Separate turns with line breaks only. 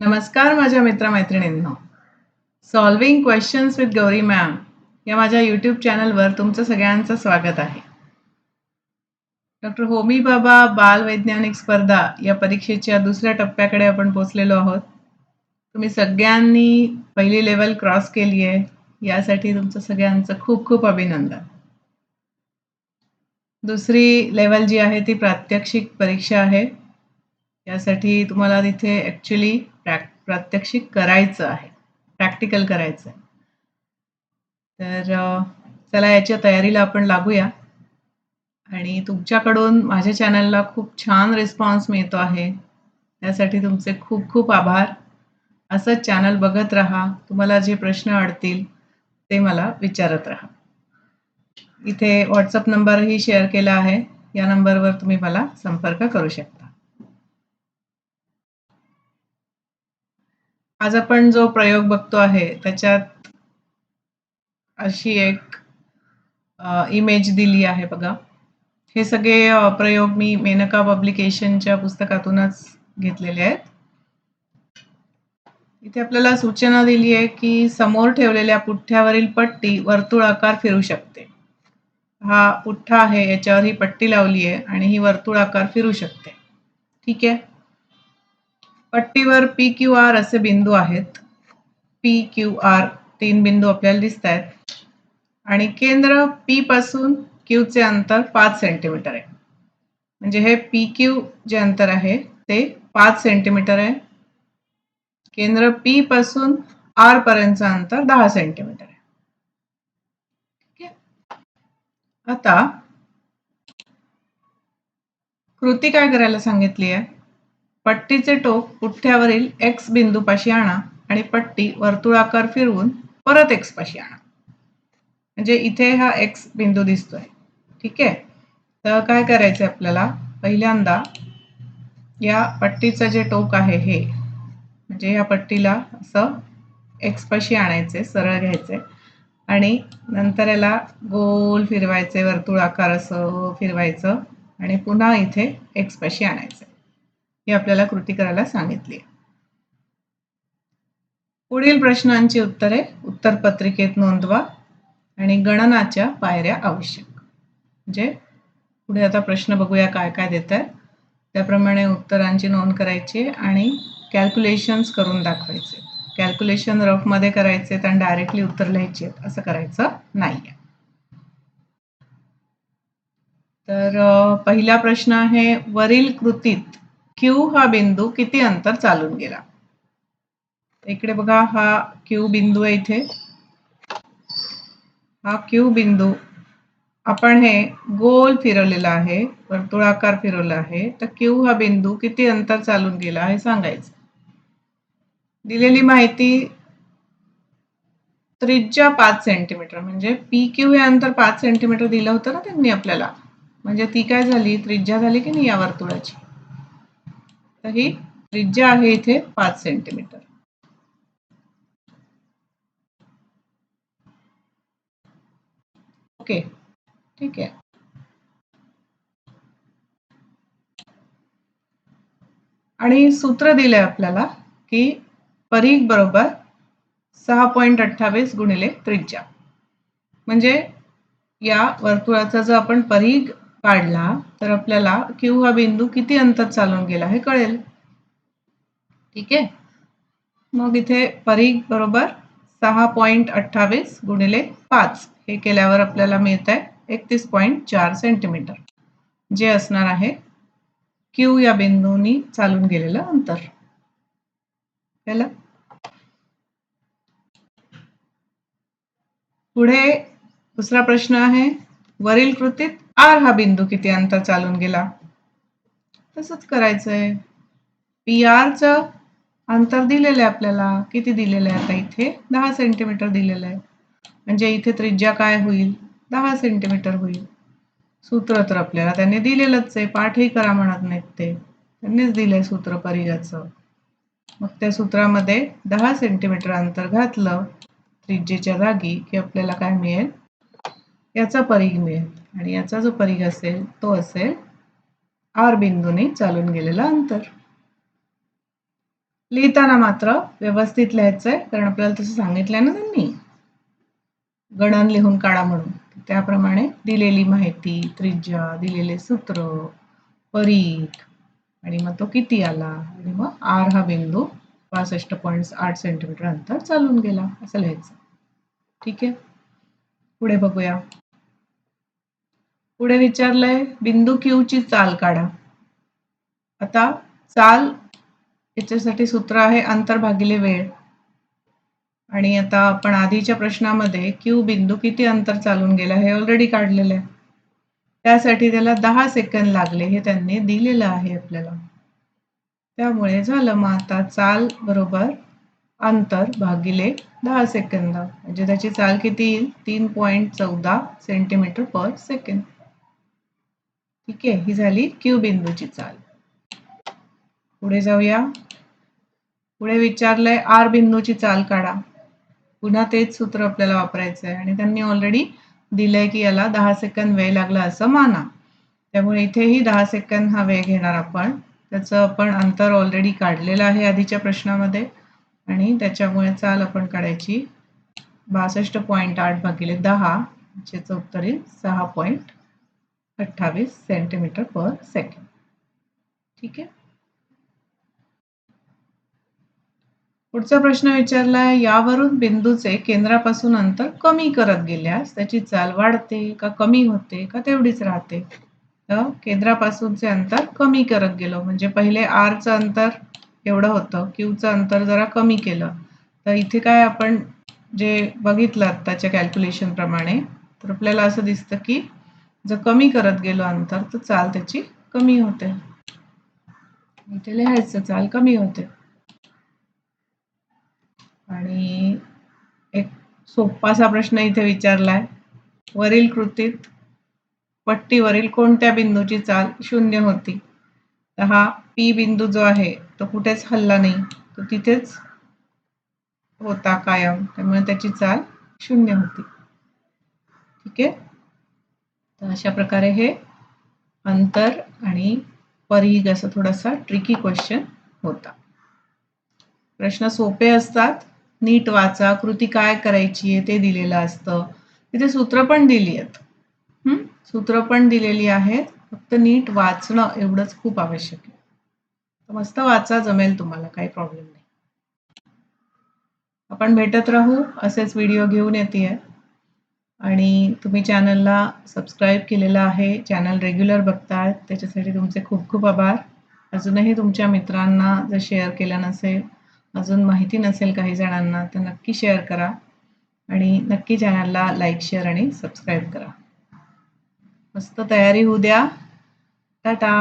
नमस्कार माझ्या मित्रमैत्रिणींना. Solving questions with Gauri ma'am या माझ्या यूट्यूब चॅनलवर तुमचं सगळ्यांचं स्वागत आहे. डॉक्टर होमी बाबा बाल वैज्ञानिक स्पर्धा या परीक्षेच्या दुसऱ्या टप्प्याकडे आपण पोचलेलो आहोत. तुम्ही सगळ्यांनी पहिली लेवल क्रॉस केली आहे. यासाठी तुमचं सगळ्यांचं खूप खूप अभिनंदन. दुसरी लेवल जी आहे ती प्रात्यक्षिक परीक्षा आहे. यासाठी तुम्हाला तिथे ॲक्च्युली प्रात्यक्षिक करायचं आहे. प्रॅक्टिकल करायचं आहे तर चला याच्या तयारीला आपण लागूया. आणि तुमच्याकडून माझ्या चॅनलला खूप छान रिस्पॉन्स मिळतो आहे. त्यासाठी तुमचे खूप खूप आभार. असंच चॅनल बघत राहा. तुम्हाला जे प्रश्न अडतील ते मला विचारत राहा. इथे व्हॉट्सअप नंबरही शेअर केला आहे. या नंबरवर तुम्ही मला संपर्क करू शकता. आज आपण जो प्रयोग बघतो आहे त्याच्यात अशी एक इमेज दिली आहे बघा. हे सगळे अ, प्रयोग मी मेनका पब्लिकेशनच्या पुस्तकातूनच घेतलेले आहेत. इथे आपल्याला सूचना दिली आहे की समोर ठेवलेल्या पुठ्ठ्यावरील पट्टी वर्तुळाकार फिरू शकते. हा पुठ्ठा आहे याच्यावर ही पट्टी लावली आहे आणि ही वर्तुळाकार फिरू शकते. ठीक आहे? पट्टीवर पी क्यू आर असे बिंदू आहेत. पी क्यू आर तीन बिंदू आपल्याला दिसत आहेत. आणि केंद्र पी पासून क्यूचे चे अंतर पाच सेंटीमीटर आहे. म्हणजे हे पी क्यू जे अंतर आहे ते पाच सेंटीमीटर आहे. केंद्र पी पासून आर पर्यंतचं अंतर दहा सेंटीमीटर आहे. ठीक आहे? आता कृती काय करायला सांगितली आहे? पट्टीचे टोक पुठ्ठ्यावरील एक्स बिंदूपाशी आणा आणि पट्टी वर्तुळाकार फिरवून परत एक्स पाशी आणा. म्हणजे इथे हा एक्स बिंदू दिसतोय. ठीक आहे? तर काय करायचं आपल्याला? पहिल्यांदा या पट्टीचं जे टोक आहे हे म्हणजे या पट्टीला असं एक्स पाशी आणायचे सरळ घ्यायचे आणि नंतर याला गोल फिरवायचे वर्तुळाकार असं फिरवायचं आणि पुन्हा इथे एक्स पाशी आणायचं ही आपल्याला कृती करायला सांगितली. पुढील प्रश्नांची उत्तरे उत्तरपत्रिकेत नोंदवा आणि गणनाच्या पायऱ्या आवश्यक. म्हणजे पुढे आता प्रश्न बघूया काय काय देत आहेत त्याप्रमाणे उत्तरांची नोंद करायची आणि कॅल्क्युलेशन्स करून दाखवायचे. कॅल्क्युलेशन रफमध्ये करायचे आणि डायरेक्टली उत्तर लिहायचे असं करायचं नाही तर पहिला प्रश्न आहे वरील कृतीत क्यू हा बिंदू किती अंतर चालून गेला? इकडे बघा हा क्यू बिंदू आहे इथे. हा क्यू बिंदू. आपण हे गोल फिरवलेला आहे वर्तुळाकार फिरवला आहे. तर क्यू हा बिंदू किती अंतर चालून गेला हे सांगायचं. दिलेली माहिती त्रिज्या पाच सेंटीमीटर म्हणजे पी क्यू हे अंतर पाच सेंटीमीटर दिलं होतं ना त्यांनी आपल्याला? म्हणजे ती काय झाली? त्रिज्या झाली की नाही या वर्तुळाची? तर ही त्रिज्या आहे इथे पाच सेंटीमीटर. ओके ठीक आहे. आणि सूत्र दिलंय आपल्याला की परीघ बरोबर सहा पॉईंट अठ्ठावीस गुणिले त्रिज्या. म्हणजे या वर्तुळाचा जो आपण परीघ काढला तर आपल्याला क्यू हा बिंदू किती अंतर चालून गेला हे कळेल. ठीक आहे? मग इथे परीघ बरोबर सहा पॉईंट अठ्ठावीस गुणिले पाच. हे केल्यावर आपल्याला मिळत आहे एकतीस पॉईंट चार सेंटीमीटर जे असणार आहे क्यू या बिंदूनी चालून गेलेलं अंतर. पुढे दुसरा प्रश्न आहे. वरील कृतीत आर हा बिंदू किती अंतर चालून गेला? तसंच करायचंय. पी आरचं अंतर दिलेलं आहे आपल्याला. किती दिलेलं आहे? आता इथे दहा सेंटीमीटर दिलेलं आहे. म्हणजे इथे त्रिज्या काय होईल? दहा सेंटीमीटर होईल. सूत्र तर आपल्याला त्यांनी दिलेलंच आहे. पाठही करा म्हणत नाहीत ते. त्यांनीच दिलंय सूत्र परिघाचं. मग त्या सूत्रामध्ये दहा सेंटीमीटर अंतर घातलं. त्रिज्येच्या जागी की आपल्याला काय मिळेल? याचा परीघ मिळेल. आणि याचा जो परीघ असेल तो असेल आर बिंदूने चालून गेलेला अंतर. लिहिताना मात्र व्यवस्थित लिहायचंय कारण आपल्याला तसं सांगितलंय ना त्यांनी. गणन लिहून काढा म्हणून. त्याप्रमाणे दिलेली माहिती त्रिज्या दिलेले सूत्र परीख आणि मग तो किती आला? आणि मग आर हा बिंदू पासष्ट पॉईंट आठ सेंटीमीटर अंतर चालून गेला. असं लिहायचं. ठीक आहे? पुढे बघूया. पुढे विचारलंय बिंदू क्यू ची चाल काढा. आता चाल याच्यासाठी सूत्र आहे अंतर भागिले वेळ. आणि आता आपण आधीच्या प्रश्नामध्ये क्यू बिंदू किती अंतर चालून गेला हे ऑलरेडी काढलेलं आहे. त्यासाठी त्याला दहा सेकंद लागले हे त्यांनी दिलेलं आहे आपल्याला. त्यामुळे झालं मग आता चाल बरोबर अंतर भागिले दहा सेकंद म्हणजे त्याची चाल किती येईल? तीन पॉईंट चौदा सेंटीमीटर पर सेकंड ठीक आहे ही झाली क्यू बिंदूची चाल. पुढे जाऊया. पुढे विचारलंय आर बिंदूची चाल काढा. पुन्हा तेच सूत्र आपल्याला वापरायचं आहे आणि त्यांनी ऑलरेडी दिलंय की याला दहा सेकंद वेळ लागला असं माना. त्यामुळे इथेही दहा सेकंद हा वेळ घेणार आपण. त्याचं आपण अंतर ऑलरेडी काढलेलं आहे आधीच्या प्रश्नामध्ये. आणि त्याच्यामुळे चाल आपण काढायची बासष्ट पॉईंट आठ भागिले दहा ज्याचं उत्तर येईल सहा पॉईंट अठ्ठावीस सेंटीमीटर पर सेकंड. ठीक आहे? पुढचा प्रश्न विचारला यावरून बिंदूचे केंद्रापासून अंतर कमी करत गेल्यास त्याची चाल वाढते का कमी होते का तेवढीच राहते? तर केंद्रापासूनचे अंतर कमी करत गेलो म्हणजे पहिले आरचं अंतर एवढं होतं क्यूचं अंतर जरा कमी केलं. तर इथे काय आपण जे बघितलं आत्ताच्या कॅल्क्युलेशन प्रमाणे तर आपल्याला असं दिसतं की जर कमी करत गेलो अंतर तर चाल त्याची कमी होते. इथे लिहायचं चाल कमी होते. आणि एक सोप्पासा प्रश्न इथे विचारलाय. वरील कृतीत पट्टीवरील कोणत्या बिंदूची चाल शून्य होती? तर हा पी बिंदू जो आहे तो कुठेच हल्ला नाही. तो तिथेच होता कायम. त्यामुळे त्याची चाल शून्य होती. ठीक आहे? तर अशा प्रकारे हे अंतर आणि परीघ असं थोडासा ट्रिकी क्वेश्चन होता. प्रश्न सोपे असतात. नीट वाचा. कृती काय करायची आहे ते दिलेलं असतं. तिथे सूत्र पण दिली आहेत. सूत्र पण दिलेली आहेत. फक्त नीट वाचणं एवढंच खूप आवश्यक आहे. मस्त वाचा जमेल तुम्हाला काही प्रॉब्लेम नाही. आपण भेटत राहू. असेच व्हिडिओ घेऊन येते आणि तुम्ही चॅनलला सबस्क्राईब केलेलं आहे चॅनल रेग्युलर बघताय त्याच्यासाठी तुमचे खूप खूप आभार. अजूनही तुमच्या मित्रांना जर शेअर केलं नसेल अजून माहिती नसेल काही जणांना तर नक्की शेअर करा. आणि नक्की चॅनलला लाईक शेअर आणि सबस्क्राईब करा. मस्त तयारी होऊ द्या. टाटा!